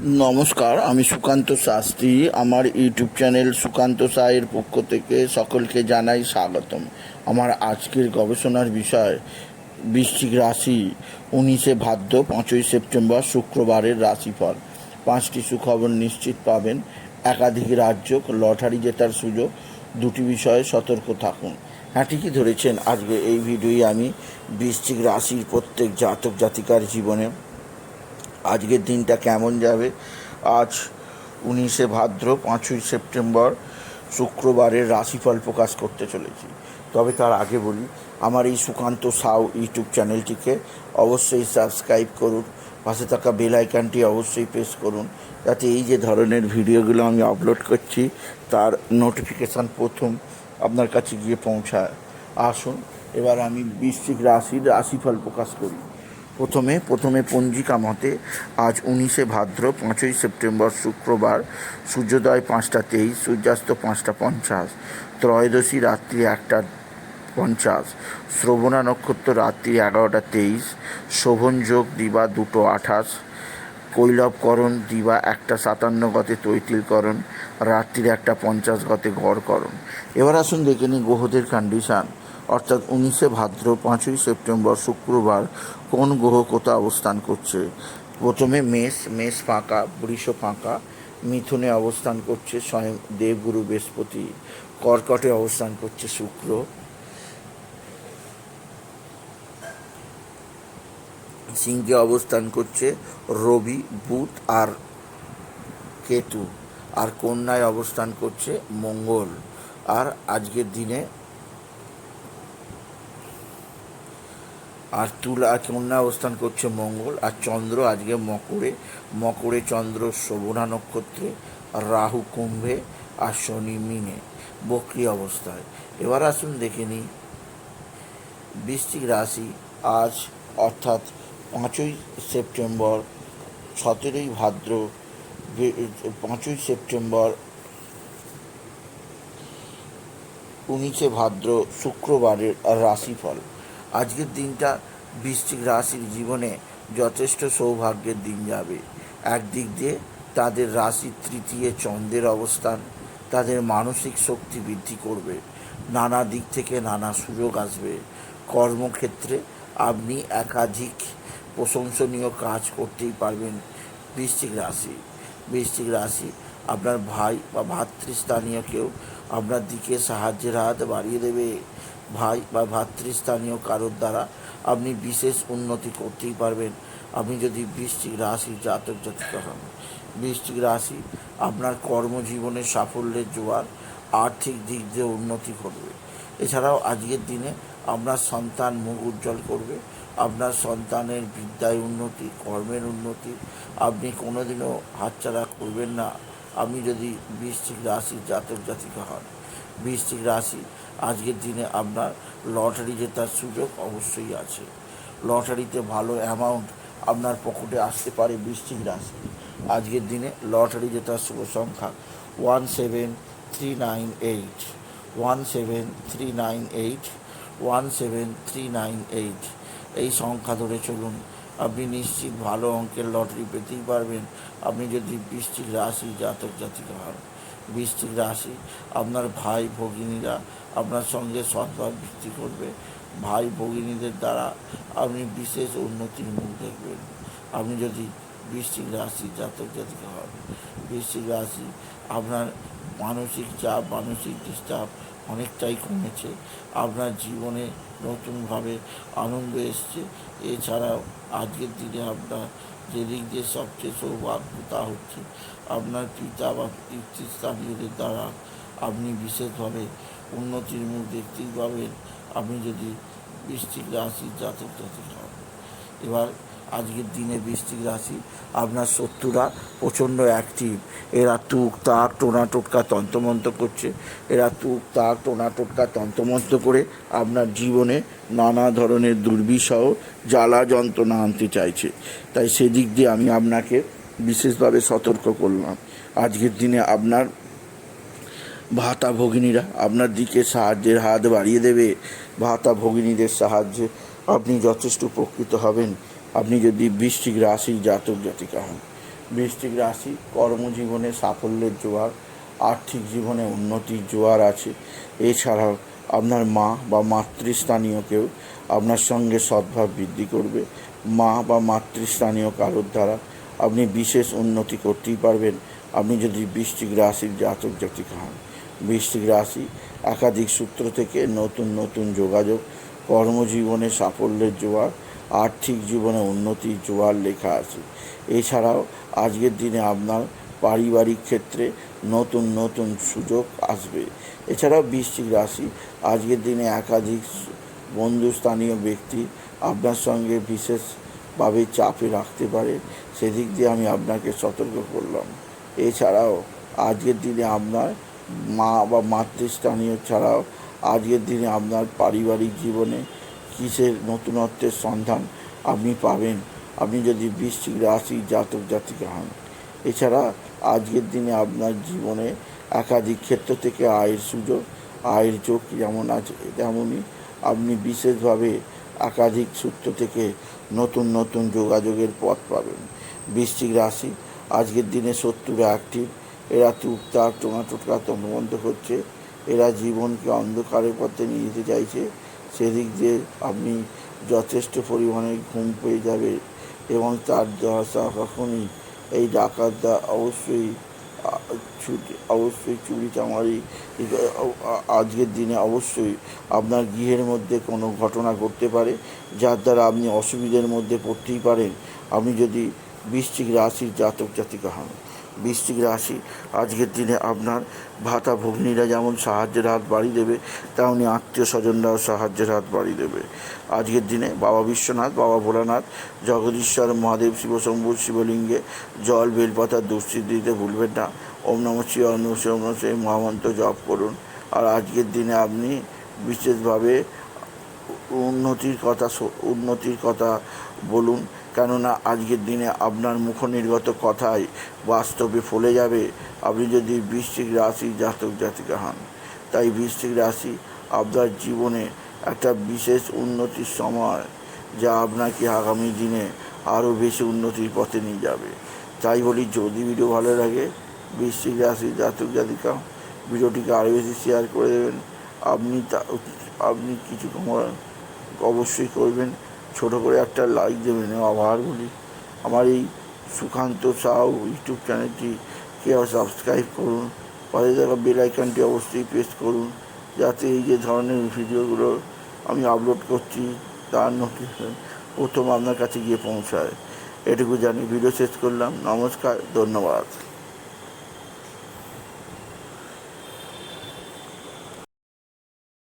নমস্কার, আমি সুকান্ত শাস্ত্রী। আমার ইউটিউব চ্যানেল সুকান্ত সায়ের পক্ষ থেকে সকলকে জানাই স্বাগতম। আমার আজকের গবেষণার বিষয়, বৃশ্চিক রাশি, উনিশে ভাদ্র, পাঁচই সেপ্টেম্বর, শুক্রবারের রাশিফল। পাঁচটি সুখবর নিশ্চিত পাবেন। একাধিক রাজ্য লটারি জেতার সুযোগ, দুটি বিষয়ে সতর্ক থাকুন। হ্যাঁ ঠিকই ধরেছেন, আজকে এই ভিডিওই আমি বৃশ্চিক রাশির প্রত্যেক জাতক জাতিকার জীবনে আজকের দিনটা কেমন যাবে? আজ উনিশে ভাদ্র, পাঁচই সেপ্টেম্বর শুক্রবারের রাশিফল প্রকাশ করতে চলেছি। তবে তার আগে বলি, আমার এই সুকান্ত সাউ ইউটিউব চ্যানেলটিকে অবশ্যই সাবস্ক্রাইব করুন, পাশে থাকা বেল আইকনটি অবশ্যই প্রেস করুন, যাতে এই যে ধরনের ভিডিওগুলো আমি আপলোড করছি, তার নোটিফিকেশান প্রথম আপনার কাছে গিয়ে পৌঁছায়। আসুন, এবার আমি বৃশ্চিক রাশির রাশিফল প্রকাশ করি। প্রথমে প্রথমে পঞ্জিকা মতে আজ উনিশে ভাদ্র, পাঁচই সেপ্টেম্বর শুক্রবার, সূর্যোদয় পাঁচটা তেইশ, সূর্যাস্ত পাঁচটা পঞ্চাশ, ত্রয়োদশী রাত্রি একটা পঞ্চাশ, শ্রবণা নক্ষত্র রাত্রি এগারোটা তেইশ, শোভন যোগ দিবা দুটো আঠাশ কৈলবকরণ দিবা একটা সাতান্ন গতে তৈতিলকরণ, রাত্রির একটা পঞ্চাশ গতে গড়করণ। এবার আসুন দেখে নিই গ্রহদের কন্ডিশান অর্থাৎ উনিশে ভাদ্র, পাঁচই সেপ্টেম্বর, শুক্রবার কোন গ্রহ কোথা অবস্থান করছে? প্রথমে মেষ মেষ ফাঁকা, বৃষ ফাঁকা, মিথুনে অবস্থান করছে স্বয়ং দেবগুরু বৃহস্পতি, কর্কটে অবস্থান করছে শুক্র। সিংহে অবস্থান করছে রবি, বুধ আর কেতু, আর কন্যায় অবস্থান করছে মঙ্গল। আর আজকের দিনে আর তুলা কন্যা অবস্থান করছে মঙ্গল, আর চন্দ্র আজকে মকরে মকরে চন্দ্র শোভনা নক্ষত্রে রাহু কুম্ভে, আর শনি মিনে, বক্রি অবস্থায়। এবার আসুন দেখে নিই, বৃশ্চিক রাশি আজ অর্থাৎ পাঁচই সেপ্টেম্বর, সতেরোই ভাদ্র পাঁচই সেপ্টেম্বর, উনিশে ভাদ্র, শুক্রবারের রাশিফল। আজকের দিনটা বৃশ্চিক রাশির জীবনে যথেষ্ট সৌভাগ্যের দিন যাবে। একদিক দিয়ে তাদের রাশির তৃতীয় চন্দ্রের অবস্থান, তাদের মানসিক শক্তি বৃদ্ধি করবে, নানা দিক থেকে নানা সুযোগ আসবে। কর্মক্ষেত্রে আপনি একাধিক প্রশংসনীয় কাজ করতেই পারবেন বৃশ্চিক রাশি। বৃশ্চিক রাশি আপনার ভাই বা ভাতৃস্থানীয় কেউ আপনার দিকে সাহায্যের হাত বাড়িয়ে দেবে। ভাই বা ভাতৃস্থানীয় কারোর দ্বারা আপনি বিশেষ উন্নতি করতেই পারবেন। আপনি যদি বৃশ্চিক রাশি জাতক জাতিকা হন, বৃশ্চিক রাশি আপনার কর্মজীবনের সাফল্যের জোয়ার, আর্থিক দিক দিয়ে উন্নতি করবে এছাড়াও আজকের দিনে আপনার সন্তান মুখ উজ্জ্বল করবে, আপনার সন্তানের বিদ্যায় উন্নতি, কর্মের উন্নতি, আপনি কোনোদিনও হাতছাড়া করবেন না। আপনি যদি বৃশ্চিক রাশির জাতক জাতিকা হন বৃশ্চিক রাশি। আজকের দিনে আপনার লটারি জেতার সুযোগ অবশ্যই আছে। লটারিতে ভালো অ্যামাউন্ট আপনার পকেটে আসতে পারে বৃশ্চিক রাশি। আজকের দিনে লটারি জেতার শুভ সংখ্যা one seven three nine eight. One seven three nine eight, one seven three nine eight. এই সংখ্যা ধরে চলুন। আপনি নিশ্চিত ভালো অঙ্কের লটারি পেতেই পারবেন। আপনি যদি বৃশ্চিক রাশি জাতক জাতিকা হন বৃশ্চিক রাশি, আপনার ভাই ভগিনীরা আপনার সঙ্গে সদ্ভাব বৃদ্ধি করবে। ভাই ভগিনীদের দ্বারা আপনি বিশেষ উন্নতির মুখ দেখবেন। আপনি যদি বৃশ্চিক রাশি জাতক জাতিকা হন বৃশ্চিক রাশি আপনার মানসিক চাপ, মানসিক ডিস্টার্ব অনেকটাই কমেছে। আপনার জীবনে নতুনভাবে আনন্দ এসছে। এছাড়াও আজকের দিনে আপনার যে দিক দিয়ে সবচেয়ে সৌভাগ্য তা হচ্ছে, আপনার পিতা বা পিতৃস্থানীয়দের দ্বারা আপনি বিশেষভাবে উন্নতির মুখ দেখতেই পাবেন। আপনি যদি বৃশ্চিক রাশি জাতক জাতিক হন। এবার আজকের দিনে বৃশ্চিক রাশি, আপনার শত্রুরা প্রচণ্ড অ্যাক্টিভ এরা তুক, তাক, টোনা, টোটকা, তন্ত্রমন্ত্র করছে। এরা তুক, তাক, টোনা, টোটকা, তন্ত্রমন্ত্র করে আপনার জীবনে নানা ধরনের দুর্বিষহ জ্বালা যন্ত্রণা আনতে চাইছে। তাই সেদিক দিয়ে আমি আপনাকে বিশেষভাবে সতর্ক করলাম। আজকের দিনে আপনার ভাতা ভগিনীরা আপনার দিকে সাহায্যের হাত বাড়িয়ে দেবে। ভাতা ভগিনীদের সাহায্যে আপনি যথেষ্ট উপকৃত হবেন। আপনি যদি বৃষ্টিক রাশি জাতক জাতিকা হন বৃষ্টিক রাশি কর্মজীবনে সাফল্যের জোয়ার, আর্থিক জীবনে উন্নতির জোয়ার আছে। এছাড়াও আপনার মা বা মাতৃস্থানীয় কেউ আপনার সঙ্গে সদ্ভাব বৃদ্ধি করবে। মা বা মাতৃস্থানীয় কারোর দ্বারা আপনি বিশেষ উন্নতি করতেই পারবেন। আপনি যদি বৃষ্টিক রাশির জাতক জাতিকা হন বৃষ্টিক রাশি একাধিক সূত্র থেকে নতুন নতুন যোগাযোগ, কর্মজীবনে সাফল্যের জোয়ার আর্থিক জীবনে উন্নতির জোয়ার লেখা আছে। এছাড়াও আজকের দিনে আপনার পারিবারিক ক্ষেত্রে নতুন নতুন সুযোগ আসবে। এছাড়াও বৃশ্চিক রাশি, আজকের দিনে একাধিক বন্ধুস্থানীয় ব্যক্তি আপনার সঙ্গে বিশেষভাবে চাপে রাখতে পারে। সেদিক দিয়ে আমি আপনাকে সতর্ক করলাম। এছাড়াও আজকের দিনে আপনার মা বা মাতৃস্থানীয় ছাড়াও আজকের দিনে আপনার পারিবারিক জীবনে কিসের নতুনত্বের সন্ধান আপনি পাবেন? আপনি যদি বৃশ্চিক রাশি জাতক জাতিকা হন, এছাড়া আজকের দিনে আপনার জীবনে একাধিক ক্ষেত্র থেকে আয়ের সুযোগ, আয়ের চোখ যেমন আছে তেমনই আপনি বিশেষভাবে একাধিক সূত্র থেকে নতুন নতুন যোগাযোগের পথ পাবেন। বৃশ্চিক রাশি আজকের দিনে শত্রুরা অ্যাক্টিভ এরা টুকটাক টোনা টোটকা তন্ত্রমন্ত্র করছে এরা জীবনকে অন্ধকারের পথে নিয়ে যেতে চাইছে সেদিক দিয়ে আপনি যথেষ্ট পরিমাণে ঘুম পেয়ে যাবে এবং তার দশা কখনই এই ডাকাতরা অবশ্যই ছুটি, অবশ্যই চুরি চামারি, আজকের দিনে অবশ্যই আপনার গৃহের মধ্যে কোনো ঘটনা ঘটতে পারে, যার দ্বারা আপনি অসুবিধের মধ্যে পড়তেই পারেন। আপনি যদি বৃশ্চিক রাশির জাতক জাতিকা হন। বৃশ্চিক রাশি। আজকের দিনে আপনার ভাতা ভগ্নীরা যেমন সাহায্যের হাত বাড়ি দেবে, তেমনি আত্মীয় স্বজনরাও সাহায্যের হাত বাড়ি দেবে। আজকের দিনে বাবা বিশ্বনাথ, বাবা ভোলানাথ, জগদীশ্বর, মহাদেব শিবশম্ভু শিবলিঙ্গে জল, বেলপাতা দুশ্চিত দিতে ভুলবেন না। ওম নম ওম নম শিব ওম শিব মহামন্ত্র জপ করুন। আর আজকের দিনে আপনি বিশেষভাবে উন্নতির কথা উন্নতির কথা বলুন। কেননা আজকের দিনে আপনার মুখনির্গত কথাই বাস্তবে ফলে যাবে। আপনি যদি বৃশ্চিক রাশি জাতক জাতিকা হন, তাই বৃশ্চিক রাশি আপনার জীবনে একটা বিশেষ উন্নতির সময়, যা আপনাকে আগামী দিনে আরও বেশি উন্নতির পথে নিয়ে যাবে। তাই বলি, যদি ভিডিও ভালো লাগে, বৃশ্চিক রাশি জাতক জাতিকা, ভিডিওটিকে আরও বেশি শেয়ার করে দেবেন। আপনি তা আপনি কিছু অবশ্যই করবেন। ছোট করে একটা লাইক দেবেন আবার বলি। আমার এই সুকান্ত সাউ ইউটিউব চ্যানেলটি কেউ সাবস্ক্রাইব করুন, পাশে থাকা বেল আইকনটি অবশ্যই প্রেস করুন, যাতে এই যে ধরনের ভিডিওগুলো আমি আপলোড করছি, তার নোটিফিকেশন প্রথম আপনার কাছে গিয়ে পৌঁছায়। এটুকু জানি ভিডিও শেষ করলাম, নমস্কার, ধন্যবাদ।